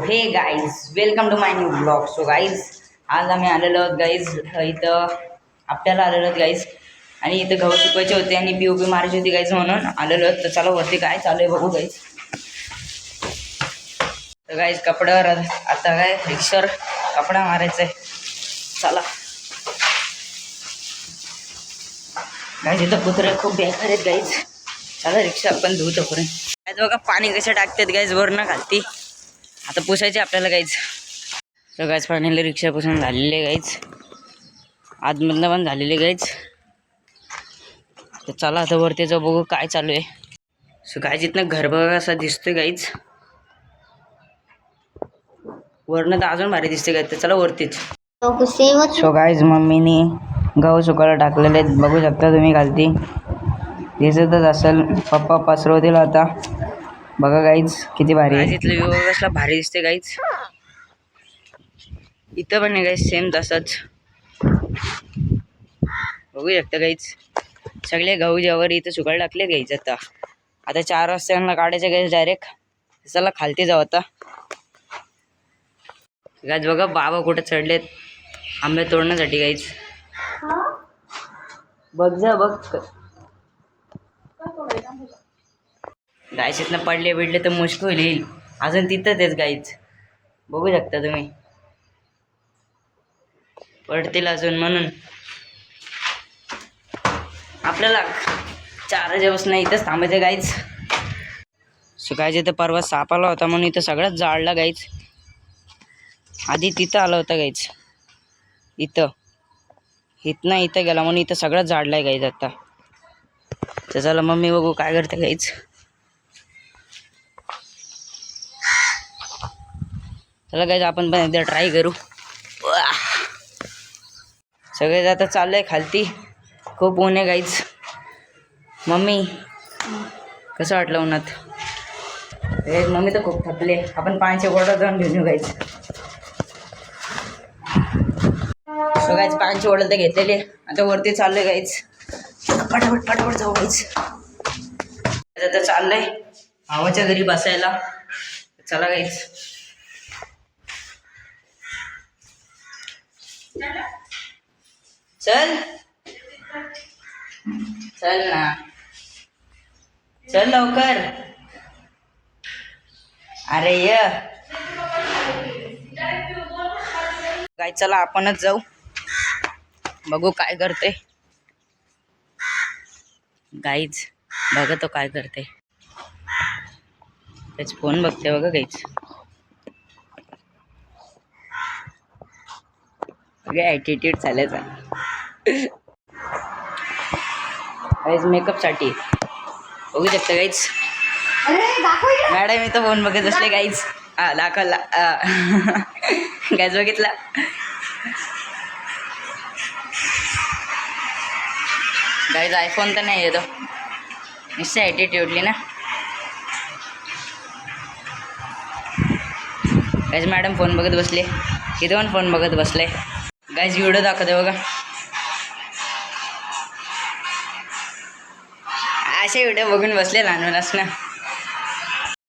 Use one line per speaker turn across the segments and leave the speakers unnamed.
Hey guys welcome to my new blog so guys आज आम्ही आलेलो आहोत गाईज इथं आपल्याला आलेलो आहोत गाईज आणि इथं गहू शिकवायचे होते आणि पी ओ पी मारायची होती गाईज म्हणून आलेलो आहोत. तर चला वरती काय चालू आहे बघू गाईज तर गाईज कपड्यावर आता काय रिक्षावर कपडा मारायचा आहे चला. गाईज इथं कुत्रे खूप बेकार आहेत गाईज चला रिक्षा आपण धुऊ तोपर्यंत. गाईज बघा पाणी कसं टाकतात गाईज वरनं घालती आता पुसायचे आपल्याला काहीच तर गाईज पाण्याला रिक्षा पुसून झालेले काहीच आतमधनं पण झालेले काहीच तर चला आता वरती जाऊ बघू काय चालू आहे. सो गाईज इथनं घर बघा असा दिसतोय काहीच वरनं तर अजून भारी दिसते काय तर चला वरतीच. सो गाईज मम्मीने गहू सुकायला टाकलेले आहेत. बघू शकता तुम्ही घालती दिसतच असेल. पप्पा पसरवतील आता. बघा गाईज किती भारी आहे. इथलं व्यू कसला भारी दिसते गाईज इथं पण आहे गाईज सेम तसंच. बघू शकता गाईज सगळे गहू ज्यावर इथं सुकायला टाकले गाईज आता. आता चार वाजता यांना काढायचं गाईज डायरेक्ट चला खालती जाऊ आता. गाईज बघा बाबा कुठे चढलेत. आंबे तोडण्यासाठी गाईज बघ जा बघ. गायच इथनं पडले बिडले तर मुश्किल होईल येईल. अजून तिथंच आहेच गाईच. बघू शकता तुम्ही. पडतील अजून म्हणून. आपल्याला चार नाही इथंच थांबायचं गाईच. सुकायचे तर परवा साप आला होता म्हणून इथं सगळंच जाळला गाईच. आधी तिथं आला होता गाईच. इथं. इथनं इथं गेला म्हणून इथं सगळंच झाडलं आहे गाईज आता. तर चला मम्मी बघू काय करते गाईच. चला गायचं आपण पण एकदा ट्राय करू. सगळेच आता चाललं आहे खालती. खूप ऊन आहे गाईच मम्मी कसं वाटलं उन्हात? एक मम्मी तर खूप थकले आपण पाण्याच्या गोडा जाऊन घेऊन येऊ गाईच सो गाईज पाण्याची वडल तर घेतलेली आहे. आता वरती चाललंय गाईच पटापट पटापट जाऊ गाईच आता चाललंय. भावाच्या घरी बसायला. चला गाईच चल. चल ना. चल लवकर. अरे य. गाय चला आपणच जाऊ. बघू काय करते. गाईच बघा तो काय करते. त्याच फोन बघते बघा गाईच ॲटिट्यूड चालायचा गाईज मेकअपसाठी बघू शकता गाईच मॅडम मी तर फोन बघत बसले गाईज हा दाखवला गाईज बघितला? गाईज आयफोन तर नाही येतो नुसतं ॲटिट्यूडली ना. गाईज मॅडम फोन बघत बसले. इथं पण फोन बघत बसले. गाईज व्हिडिओ दाखवते बघा. असे व्हिडिओ बघून बसले लहान ना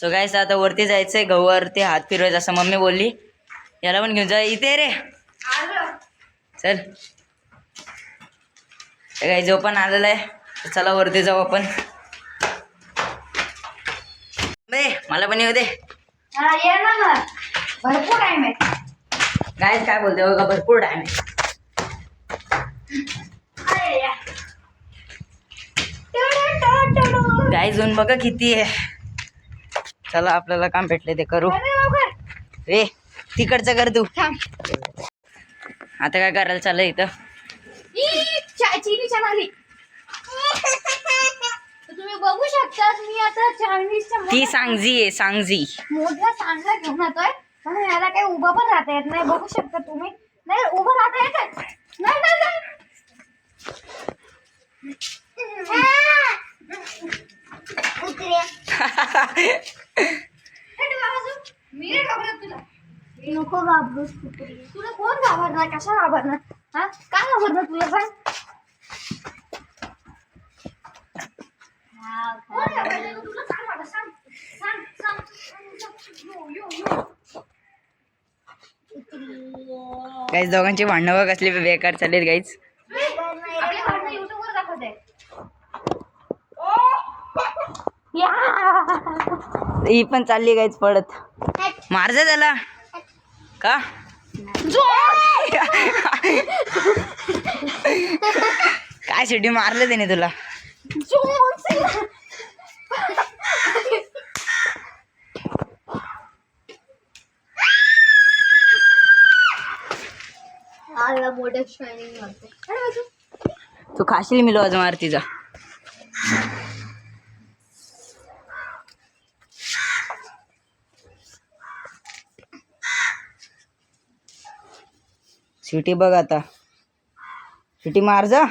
सो गाईज आता वरती जायचं आहे गहूवरती हात फिरवायचं असं मम्मी बोलली. याला पण घेऊन जा इथे रे. चल. गाई काही जो पण आलेला आहे चला वरती जाऊ आपण. मला पण येऊ दे.
भरपूर टाइम आहे.
गायच काय बोलते? बघा भरपूर आहे
टुडू.
गाय जाऊन बघा किती आहे. चला आपल्याला काम भेटले ते करू. रे तिकडचं कर तू. आता काय करायला चाललंय इथं?
तुम्ही बघू शकता मी आता चायनीजच्या
ती सांगजी आहे सांगजी.
मोठ्या चांगला घेऊन येतोय पण याला काही उभं पण राहता येत नाही. बघू शकता तुम्ही. नाही उभं राहता येत. नाही. मी घाबरत तुला. नको घाबरूस कुत्री तुला कोण घाबरणार? कशा घाबरणार? हा? का घाबरणार तुला सांग कोण घाबरणार तुला सांग मला सांग सांग सांग सांग. यो यो यो
गाईज दोघांची भांडणं बघ असली बेकार चालेल
या.
ही पण चालली गाईज पडत मार जा त्याला. का? काय शेवटी मारलं त्याने तुला?
मोठं शायनिंग मारते.
तू खाशील मी लॉज मार तिचा सिटी बघ आता. सिटी मार जा.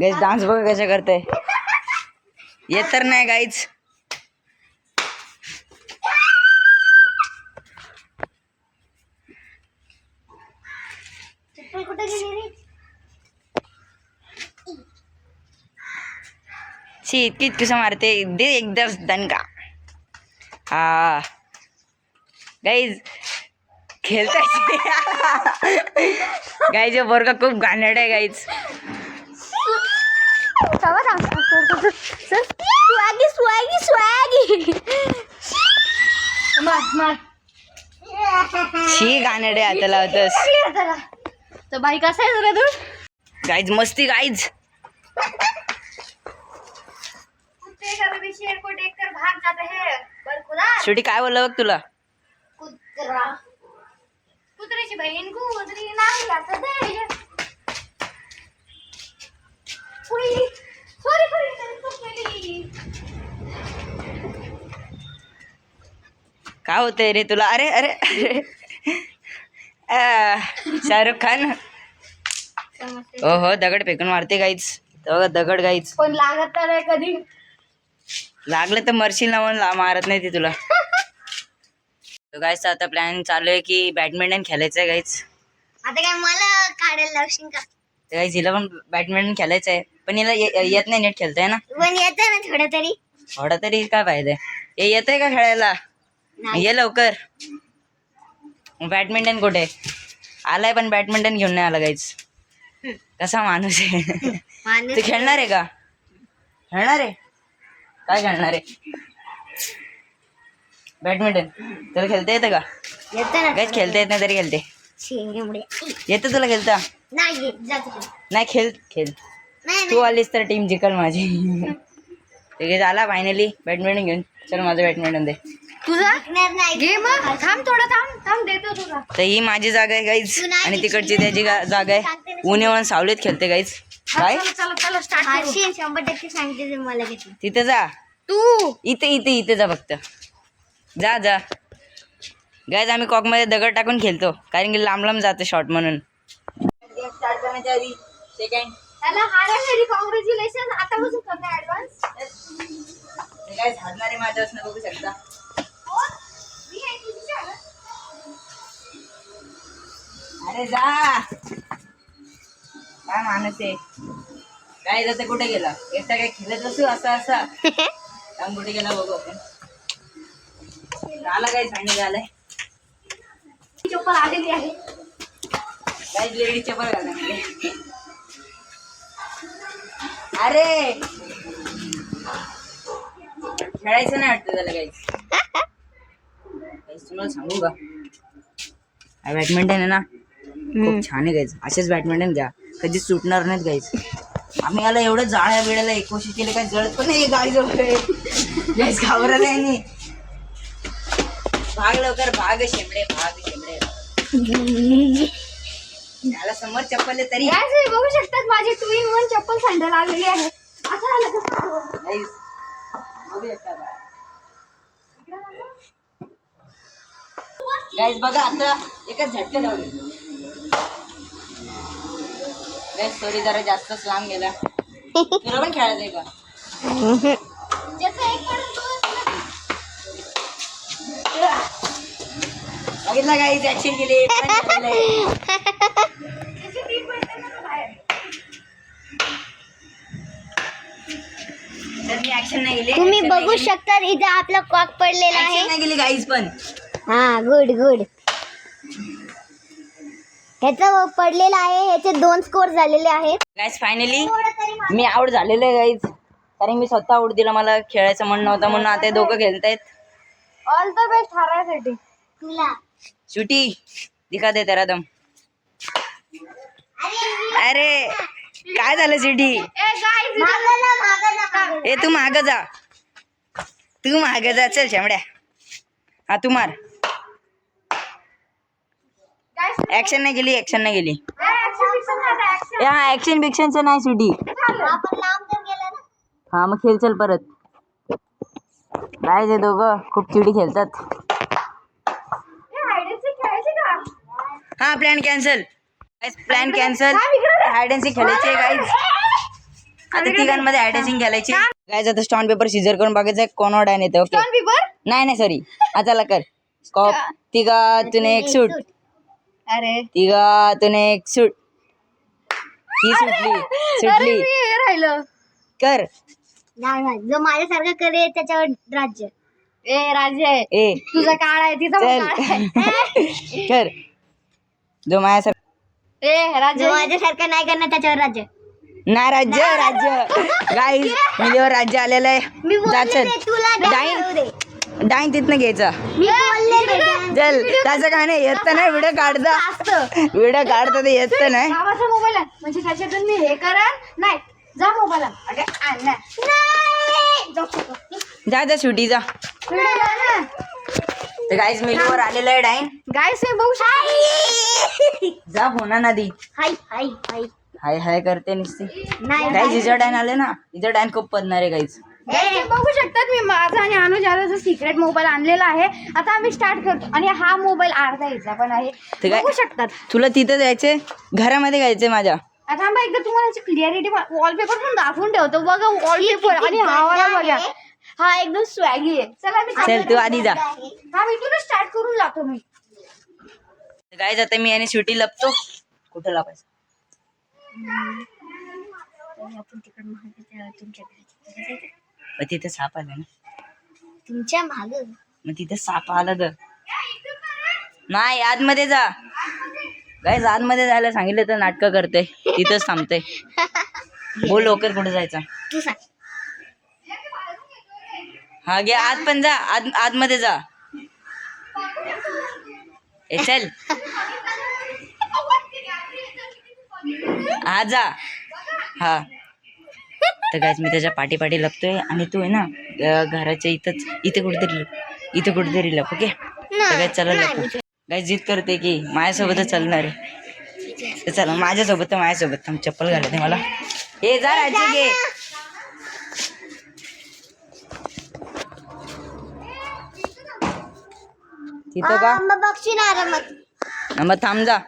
गाईज डान्स बघ कशा करते येत तर नाही गाईच शी इतकी इतकीसं मारते. दे एकदाच दणका. हा. गाईज खेळताय गाईचे वर्ग खूप घाणेरडे आहे गाईज
स्वॅगी स्वॅगी स्वॅगी मार मार.
शी घाणेरडे आता लावतस.
तर बाई कसा आहे तुला तू
गाईज मस्ती गाईज
हैं
शेवटी काय बोललं बघ तुला?
कुत्र्याची बहीण कुत्री नाही
काय होतंय रे तुला? अरे अरे अरे. शाहरुख खान. हो हो दगड फेकून मारते गाईच दगड गाईच
पण लागत आहे कधी?
लागलं तर मरशील ना म्हणून मारत नाही ती तुला. गाईच आता प्लॅन चालू आहे की बॅडमिंटन खेळायचं आहे गाईच
आता काय मला काढायला लावशील का?
गाईच हिला पण बॅडमिंटन खेळायचं आहे पण हिला येत नाही नीट खेळताय ना.
पण येतं ना थोडं तरी.
थोडा तरी काय फायदा आहे? हे येतंय का खेळायला? ये लवकर. बॅडमिंटन कुठे? आलाय पण बॅडमिंटन घेऊन नाही आला गाईच कसा माणूस आहे? तू खेळणार आहे का? खेळणार आहे? काय खेळणार आहे? बॅडमिंटन तुला खेळता येतं का? काहीच खेळता येत नाही तरी खेळते. येतं तुला खेळता?
नाही
खेळ खेळ. तू आलीस तर टीम जिकल माझी. ठीक आहे झाला फायनली बॅडमिंटन घेऊन. चल माझं बॅडमिंटन दे.
तुझा? घे मग. थांब थोडं थांब. थांब देतो तुला.
तर ही माझी जागा आहे गाईज आणि तिकडची त्याची जागा आहे. ऊन येऊन सावलीत खेळते गाईज काय
चला चला स्टार्ट शंभर टक्के सांगते मला
तिथे जा.
तू?
इथे इथे इथे जा फक्त. जा जा. गायज आम्ही कॉकमध्ये दगड टाकून खेळतो. कारण की लांब लांब जातो शॉर्ट म्हणून. स्टार्ट करण्याच्या आधी सेकंड
त्याला हारासाठी कॉंग्रॅच्युलेशन आतापासून करते ऍडव्हान्स
काय झाडणारे माझ्यापासून बघू शकता. अरे जा. काय माणूस आहे काय जातं कुठे गेला? एकटा काय खेळत असू असा असा. काम कुठे गेला बघू आपण. झाला काय सांगितलं झालंय?
ती चप्पल आलेली आहे.
काय लेडीज चपल घाला म्हणजे अरे! खेळायचं नाही वाटतं त्याला काहीच. तुम्हाला सांगू का? बॅडमिंटन आहे ना? खूप छान आहे गाईज असेच बॅडमिंटन घ्या. कधीच सुटणार नाहीत गाईज आम्ही याला एवढं जाळ्या बिळायला एक कोशिश केली काय जळत पण नाही गाडी जवळ. गाईज घाबरत नाही नी. भाग लवकर भाग शेंबडे भाग शेंबडे. त्याला समोर चप्पल आहे तरी.
Guys, हे बघू शकतात माझी टू इन वन चप्पल सँडल आलेली आहे. असं झालं
गाईज बघू? गाईज आता एकच झटके जाऊ सॉरी जरा जास्तच लांब गेला तुला पण खेळायचंय का. बघितलं.
त्याची तुम्ही बघू. शकता इथे आपला कॉक पडलेला आहे
नाही केली गाईज पण
हा गुड गुड ह्याचं पडलेलं आहे ह्याचे दोन स्कोर झालेले आहेत.
गाईज फायनली मी आऊट झालेलो आहे गाईज कारण मी स्वतः आऊट दिला मला खेळायचं म्हणणं नव्हतं म्हणून आता दोघं खेळतायत.
ऑल द बेस्ट हारायसाठी तुला.
शुटी दिखा दे तेरा दम. अरे काय झालं सिटी ए तू माग जा. तू माग जा चल शेमड्या हा तू मार. ऍक्शन नाही गेली ऍक्शन नाही गेली हा ऍक्शन बिक्शनचं नाही
तर ना.
हा मग खेळ चल परत. काय ते दोघं खूप चिडी खेळतात. हा plan cancel plan cancel hide and seek खेळायचे गाईज आता तिघांमध्ये हायड अँड सीक खेळायचे. गाईज आता स्टॉन पेपर सिजर करून बघायचं कोण ऑर्डर येते ओके नाही नाही सॉरी आता कर स्कॉप तिघातून एक सूट
अरे.
तिघातून एक सूट. ही सुटली सुटली.
राहिलं.
कर.
नाही नाही जो माझ्यासारखं करे त्याच्यावर राज्य. ए राज्य
ए.
तुझा काळ आहे तिचा पण काळ
चल
आहे.
कर. जो माझ्यासारखं
ए राज्य माझ्यासारखं नाही करणार त्याच्यावर राज्य.
नाही राज्य राज्य. गाईज मिलीवर राज्य आलेलं आहे चल डाईन तिथनं घ्यायचा.
मी
चल त्याचं काय नाही येत नाही व्हिडिओ काढता व्हिडिओ काढता ते येत नाही.
मोबाईल म्हणजे त्याच्यातून मी हे करा नाही जा मोबाईल ना. जा.
जा सुटी जा.
ना.
तर गाईज मिलीवर आलेलं आहे डाईन
गाईस हे बघू शकता.
जा फोना नदी
हाय हाय हाय
हाय हाय करते नुसती.
नाही
गाईज हिचं डाईन आले ना. हिचं डाईन खूप पडणार आहे गाईज
बघू शकतात मी माझा आणि अनुज यादवचा सिक्रेट मोबाईल आणलेला आहे आता आम्ही स्टार्ट करतो. आणि हा मोबाईल अर्धा याचा पण आहे.
ते काय?
बघू शकतात.
तुला तिथं जायचंय? घरामध्ये जायचंय माझ्या.
आता आम्ही एकदा तुम्हाला याची क्लिअरिटी वॉलपेपर पण दाखवून ठेवतो. बघा वॉलपेपर आणि हा वाला बघा. हा एकदम स्वॅगी आहे. चला मी
चल तू आधी जा.
हा मी तुला स्टार्ट करून जातो मी.
गाईज आता मी आणि सुटी लपतो. कुठं लपायचं? मग तिथे साप आला ना.
तुमच्या माग?
मग तिथे साप आला तर. नाही आतमध्ये जा. गाईज आतमध्ये जायला सांगितलं तर नाटकं करते. तिथंच थांबते. बोल लवकर कुठे जायचं.
तू सांग.
हा घे आत पण जा. आत आतमध्ये जा. ए चल. हा जा. हा. तर गायच मी त्याच्या पाठी पाठी लपतोय आणि तू आहे ना घराच्या इथंच इथे कुठेतरी इथे कुठेतरी लप ओके तर चला लप. गाय जिद करते की माझ्यासोबतच चालणार आहे. तर चला माझ्यासोबत तर माझ्यासोबत. थांब चप्पल घालते मला. हे जा राज्य घे. तिथं का?
मग
थांब जा.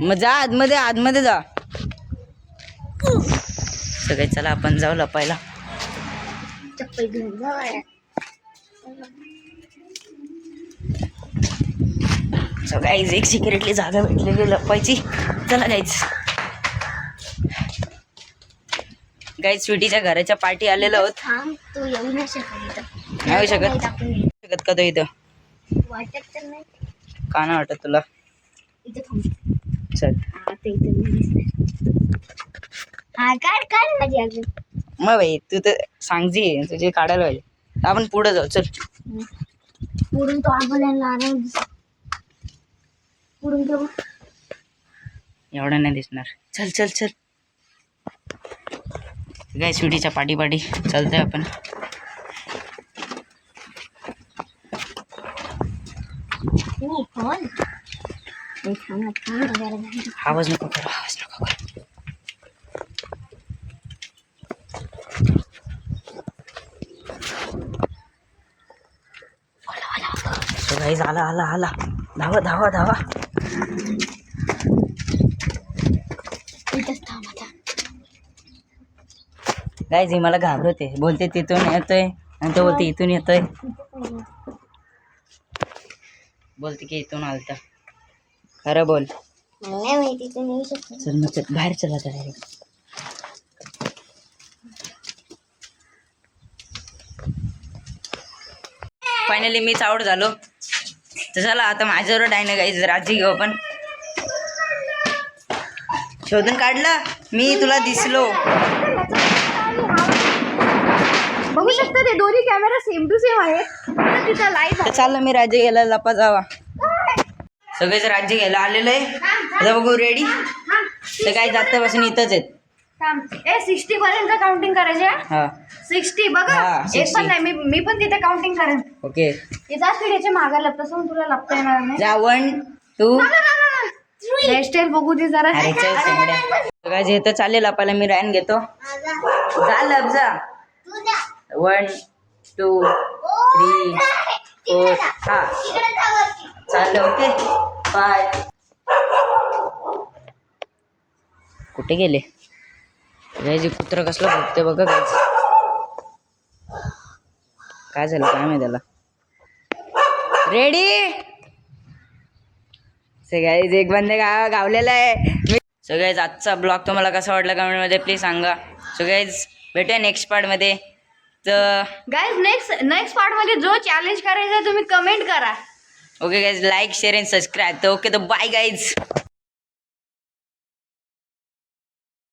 मग जा आतमध्ये आतमध्ये जा. सगळे चला आपण जाऊ लपायला.
चप्पल घेऊन जा
सो गाईज एक सिक्रेटली जागा भेटलेली लपायची. चला गाईज गाईज स्वीटीच्या घराच्या पार्टी आलेलो आहोत.
नाही शकत
शकत. का तो इथं? का नाही वाटत तुला? चल.
हा काढ काढ माझी अजून.
मग बाई तू तर सांगजी तुझे काढायला पाहिजे. आपण पुढे जाऊ चल.
पुढून तो आराम पुढून तो
एवढं नाही दिसणार. चल चल चल. काय स्वीटीच्या पाठी पाठी चालतंय आपण?
कोण? मी थांब थांब जरा जरा.
आवाज नको करू आवाज नको करू. गाईज आला आला आला धावा धावा धावा गाईज ही मला घाबरवते. बोलते तिथून येतोय आणि तो बोलते इथून येतोय. बोलते की इथून आलता. खरं बोल.
नाही
चल मग चल. बाहेर चला आता फायनली मीच आउट झालो. तर चला आता माझ्यावर डायना गाईज राजी घेऊ आपण. शोधून काढला मी तुला दिसलो.
बघू शकता ते दोन्ही कॅमेरा सेम टू सेम आहेत. तिथं
लाइट चाललं मी राज्य घ्यायला लपा जावा. सगळेच राज्य घ्यायला आलेलं? आहे बघू रेडी तर काही जातापासून इथंच आहेत.
ए सिक्स्टी पर्यंत काउंटिंग करायचे
हा?
सिक्स्टी बघा.
हा,
एक
60.
पण नाही मी मी पण तिथे काउंटिंग करेन.
ओके.
तिचा पिढीच्या मागा लपत तसं तुला लपता येणार नाही.
जा वन टू.
हेअरस्टाईल बघू दे जरा.
अरे चल सगळ्या. काय जे तर चालेल आपल्याला मी रॅन घेतो. जा लब जा. One two three four. हा. चाललं ओके. बाय. कुठे गेले? गायची कुत्र कसलं भोगते बघा गायच काय झालं काय माहिती त्याला रेडी सगळ्याच एक बंद गाव गावलेला आहे. सगळ्याच आजचा ब्लॉग तुम्हाला कसा वाटला कमेंटमध्ये प्लीज सांगा. सगळ्याच भेटूया नेक्स्ट पार्टमध्ये तर
गाईज नेक्स्ट नेक्स्ट पार्टमध्ये जो चॅलेंज करायचा तुम्ही कमेंट करा.
Okay guys like share and subscribe तर ओके तर बाय गाईज